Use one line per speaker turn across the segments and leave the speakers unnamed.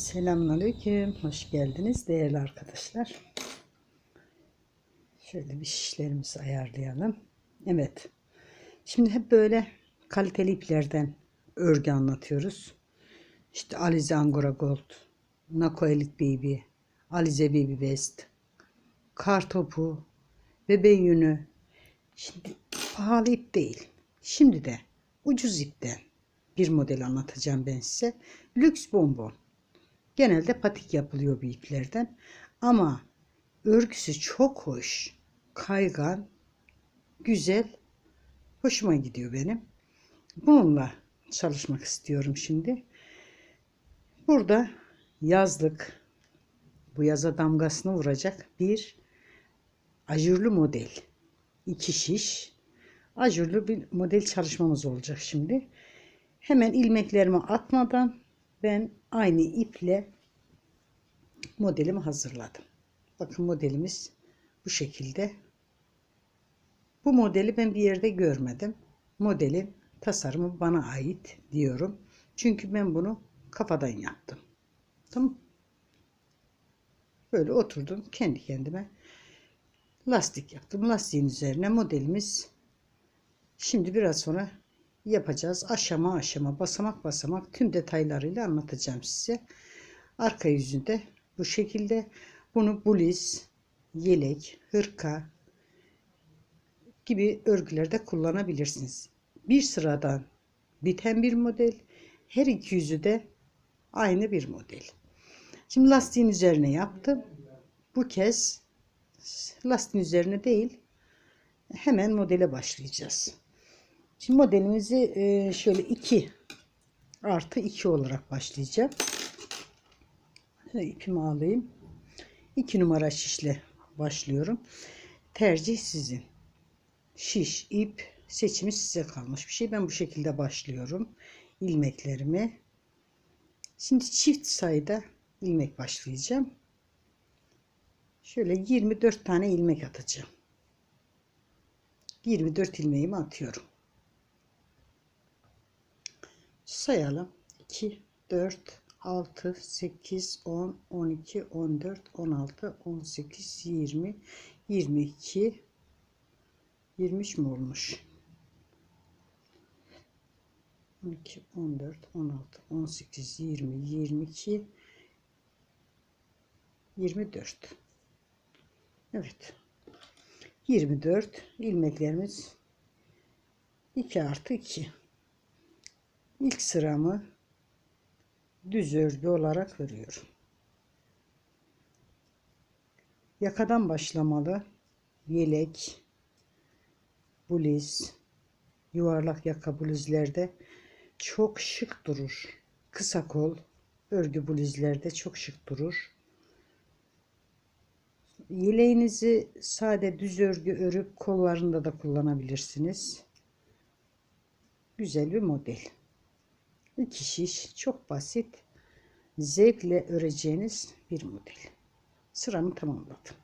Selamünaleyküm. Hoş geldiniz değerli arkadaşlar. Şöyle bir şişlerimizi ayarlayalım. Evet. Şimdi hep böyle kaliteli iplerden örgü anlatıyoruz. İşte Alize Angora Gold, Nako Elite Baby, Alize Baby Best, Kar Topu, Bebe Yünü. Şimdi pahalı ip değil. Şimdi de ucuz ipten bir model anlatacağım ben size. Lüks bonbon. Genelde patik yapılıyor bu iplerden. Ama örgüsü çok hoş. Kaygan, güzel. Hoşuma gidiyor benim. Bununla çalışmak istiyorum şimdi. Burada yazlık bu yaza damgasını vuracak bir ajurlu model. iki şiş ajurlu bir model çalışmamız olacak şimdi. Hemen ilmeklerimi atmadan ben aynı iple modelimi hazırladım. Bakın modelimiz bu şekilde. Bu modeli ben bir yerde görmedim. Modelin tasarımı bana ait diyorum. Çünkü ben bunu kafadan yaptım. Tamam. Böyle oturdum kendi kendime lastik yaptım. Lastiğin üzerine modelimiz şimdi biraz sonra yapacağız. Aşama aşama basamak basamak tüm detaylarıyla anlatacağım size. Arka yüzünde bu şekilde bunu buliz, yelek, hırka gibi örgülerde kullanabilirsiniz. Bir sıradan biten bir model. Her iki yüzü de aynı bir model. Şimdi lastiğin üzerine yaptım. Bu kez lastiğin üzerine değil hemen modele başlayacağız. Şimdi modelimizi e, şöyle 2 artı 2 olarak başlayacağım. Şöyle ipimi alayım. 2 numara şişle başlıyorum. Tercih sizin. Şiş, ip seçimi size kalmış bir şey. Ben bu şekilde başlıyorum. ilmeklerimi. Şimdi çift sayıda ilmek başlayacağım. Şöyle 24 tane ilmek atacağım. 24 ilmeğimi atıyorum sayalım. 2, 4, 6, 8, 10, 12, 14, 16, 18, 20, 22, 23 mi olmuş? 12, 14, 16, 18, 20, 22, 24. Evet. 24 ilmeklerimiz 2 artı 2. İlk sıramı düz örgü olarak örüyorum. Yakadan başlamalı yelek, bluz, yuvarlak yaka bluzlerde çok şık durur. Kısa kol örgü bluzlerde çok şık durur. Yeleğinizi sade düz örgü örüp kollarında da kullanabilirsiniz. Güzel bir model iki şiş çok basit. Zevkle öreceğiniz bir model. Sıramı tamamladım.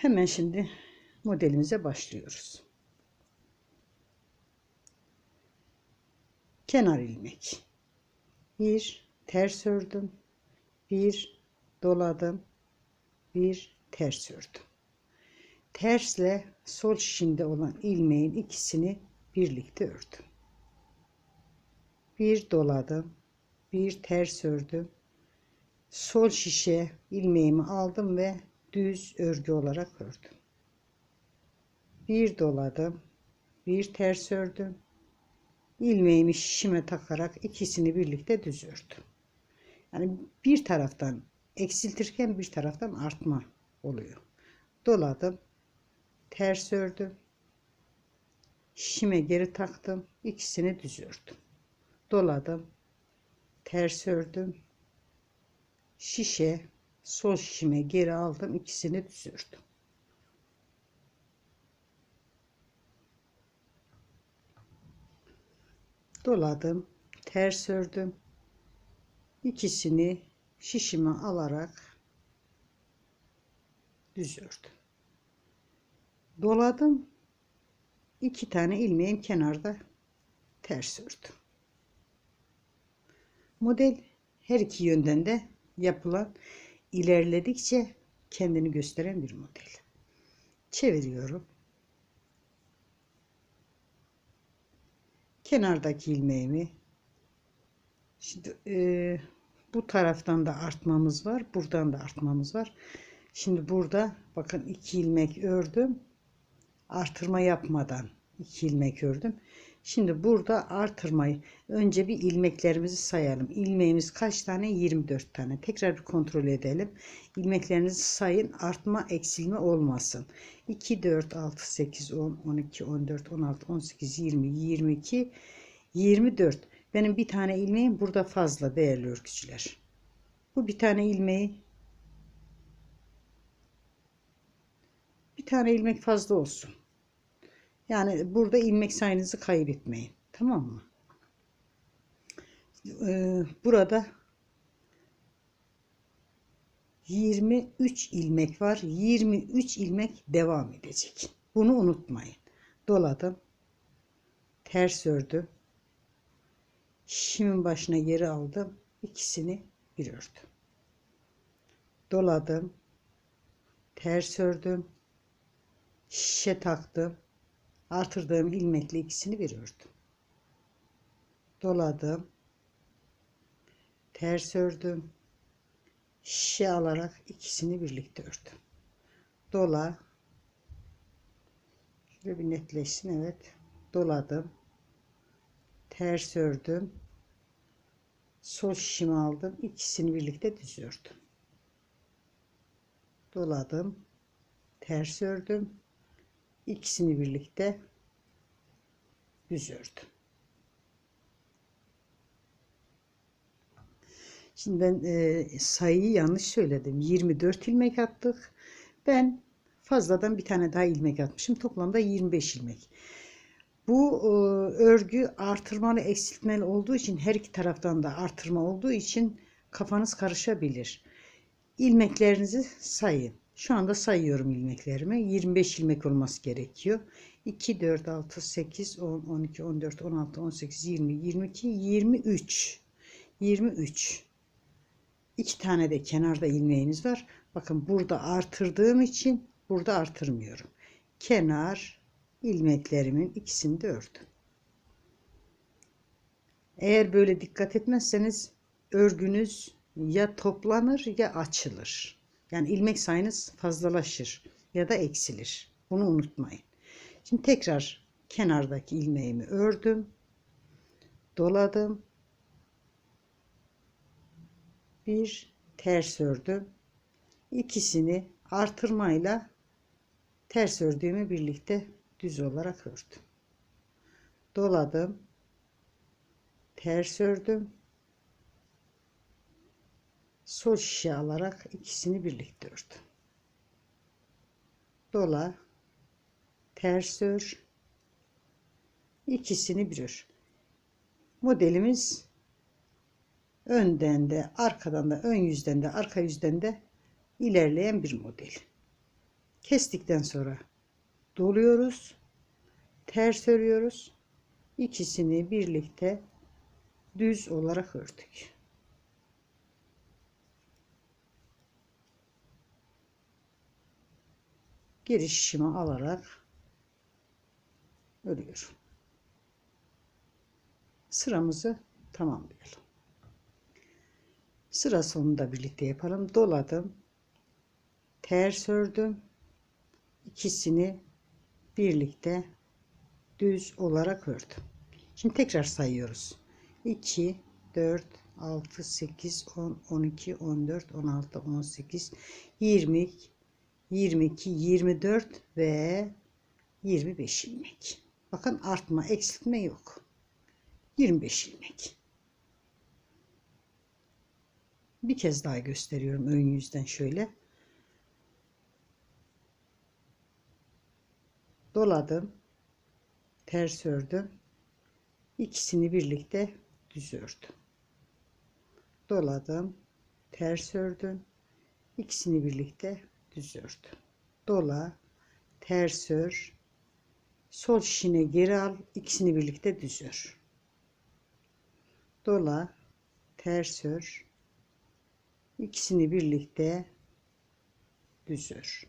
Hemen şimdi modelimize başlıyoruz. Kenar ilmek. Bir ters ördüm. Bir doladım. Bir ters ördüm tersle sol şişinde olan ilmeğin ikisini birlikte ördüm. Bir doladım, bir ters ördüm. Sol şişe ilmeğimi aldım ve düz örgü olarak ördüm. Bir doladım, bir ters ördüm. ilmeğimi şişime takarak ikisini birlikte düz ördüm. Yani bir taraftan eksiltirken bir taraftan artma oluyor. Doladım, ters ördüm. Şişime geri taktım. ikisini düz ördüm. Doladım. Ters ördüm. Şişe sol şişime geri aldım. ikisini düz ördüm. Doladım. Ters ördüm. ikisini şişime alarak düz ördüm doladım. iki tane ilmeğim kenarda ters ördüm. Model her iki yönden de yapılan ilerledikçe kendini gösteren bir model. Çeviriyorum. Kenardaki ilmeğimi şimdi e, bu taraftan da artmamız var. Buradan da artmamız var. Şimdi burada bakın iki ilmek ördüm. Artırma yapmadan iki ilmek ördüm. Şimdi burada artırmayı önce bir ilmeklerimizi sayalım. İlmeğimiz kaç tane? 24 tane. Tekrar bir kontrol edelim. İlmeklerinizi sayın. Artma eksilme olmasın. 2, 4, 6, 8, 10, 12, 14, 16, 18, 20, 22, 24. Benim bir tane ilmeğim burada fazla değerli örgücüler. Bu bir tane ilmeği bir tane ilmek fazla olsun. Yani burada ilmek sayınızı kaybetmeyin. Tamam mı? Ee, burada 23 ilmek var. 23 ilmek devam edecek. Bunu unutmayın. Doladım. Ters ördüm. Şimin başına geri aldım. İkisini bir ördüm. Doladım. Ters ördüm. Şişe taktım artırdığım ilmekle ikisini bir ördüm. Doladım. Ters ördüm. Şişe alarak ikisini birlikte ördüm. Dola. Şöyle bir netleşsin evet. Doladım. Ters ördüm. Sol şişimi aldım. İkisini birlikte düz ördüm. Doladım. Ters ördüm ikisini birlikte düz. Şimdi ben e, sayıyı yanlış söyledim. 24 ilmek attık. Ben fazladan bir tane daha ilmek atmışım. Toplamda 25 ilmek. Bu e, örgü artırmalı eksiltmeli olduğu için her iki taraftan da artırma olduğu için kafanız karışabilir. İlmeklerinizi sayın. Şu anda sayıyorum ilmeklerimi. 25 ilmek olması gerekiyor. 2, 4, 6, 8, 10, 12, 14, 16, 18, 20, 22, 23. 23. İki tane de kenarda ilmeğiniz var. Bakın burada artırdığım için burada artırmıyorum. Kenar ilmeklerimin ikisini de ördüm. Eğer böyle dikkat etmezseniz örgünüz ya toplanır ya açılır. Yani ilmek sayınız fazlalaşır ya da eksilir. Bunu unutmayın. Şimdi tekrar kenardaki ilmeğimi ördüm. Doladım. Bir ters ördüm. İkisini artırmayla ters ördüğümü birlikte düz olarak ördüm. Doladım. Ters ördüm sol şişe alarak ikisini birlikte ördüm. Dola, ters ör, ikisini bir ör. Modelimiz önden de arkadan da ön yüzden de arka yüzden de ilerleyen bir model. Kestikten sonra doluyoruz. Ters örüyoruz. İkisini birlikte düz olarak ördük. Geri şişimi alarak örüyorum. Sıramızı tamamlayalım. Sıra sonunda birlikte yapalım. Doladım. Ters ördüm. İkisini birlikte düz olarak ördüm. Şimdi tekrar sayıyoruz. 2 4 6 8 10 12 14 16 18 20 22, 24 ve 25 ilmek. Bakın artma, eksiltme yok. 25 ilmek. Bir kez daha gösteriyorum ön yüzden şöyle. Doladım. Ters ördüm. İkisini birlikte düz ördüm. Doladım. Ters ördüm. İkisini birlikte düz ört. Dola, ters ör, sol şişine geri al, ikisini birlikte düz ör. dola, ters ör. İkisini birlikte düz ör.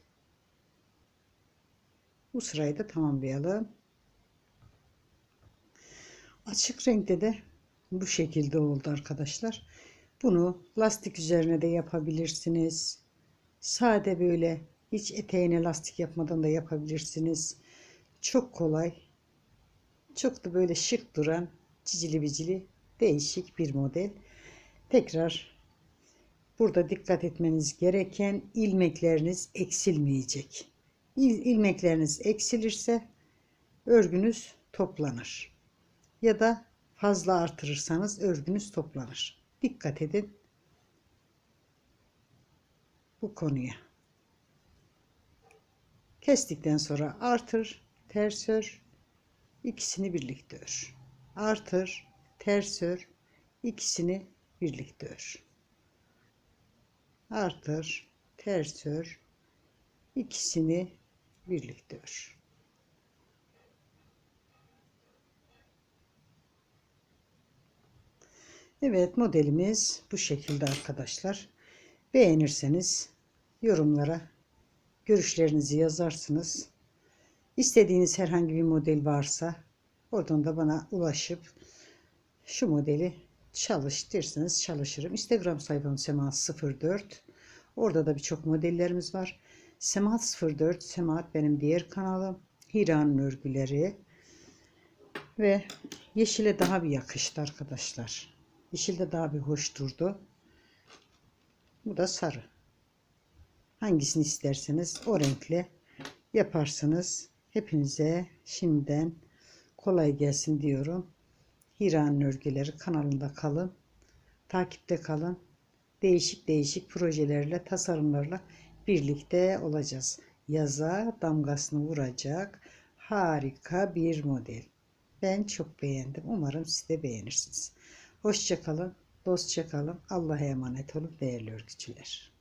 Bu sırayı da tamamlayalım. Açık renkte de bu şekilde oldu arkadaşlar. Bunu lastik üzerine de yapabilirsiniz. Sade böyle hiç eteğine lastik yapmadan da yapabilirsiniz. Çok kolay. Çok da böyle şık duran cicili bicili değişik bir model. Tekrar burada dikkat etmeniz gereken ilmekleriniz eksilmeyecek. İl, ilmekleriniz eksilirse örgünüz toplanır. Ya da fazla artırırsanız örgünüz toplanır. Dikkat edin bu konuya. Kestikten sonra artır, ters ör, ikisini birlikte ör. Artır, ters ör, ikisini birlikte ör. Artır, ters ör, ikisini birlikte ör. Evet modelimiz bu şekilde arkadaşlar. Beğenirseniz yorumlara görüşlerinizi yazarsınız. İstediğiniz herhangi bir model varsa oradan da bana ulaşıp şu modeli çalış derseniz çalışırım. Instagram sayfam Semahat 04. Orada da birçok modellerimiz var. Semahat 04 Semahat benim diğer kanalım. Hira'nın örgüleri ve yeşile daha bir yakıştı arkadaşlar. Yeşil de daha bir hoş durdu. Bu da sarı. Hangisini isterseniz o renkle yaparsınız. Hepinize şimdiden kolay gelsin diyorum. Hira'nın örgüleri kanalında kalın. Takipte kalın. Değişik değişik projelerle, tasarımlarla birlikte olacağız. Yaza damgasını vuracak harika bir model. Ben çok beğendim. Umarım siz de beğenirsiniz. Hoşçakalın, dostça kalın. Allah'a emanet olun değerli örgücüler.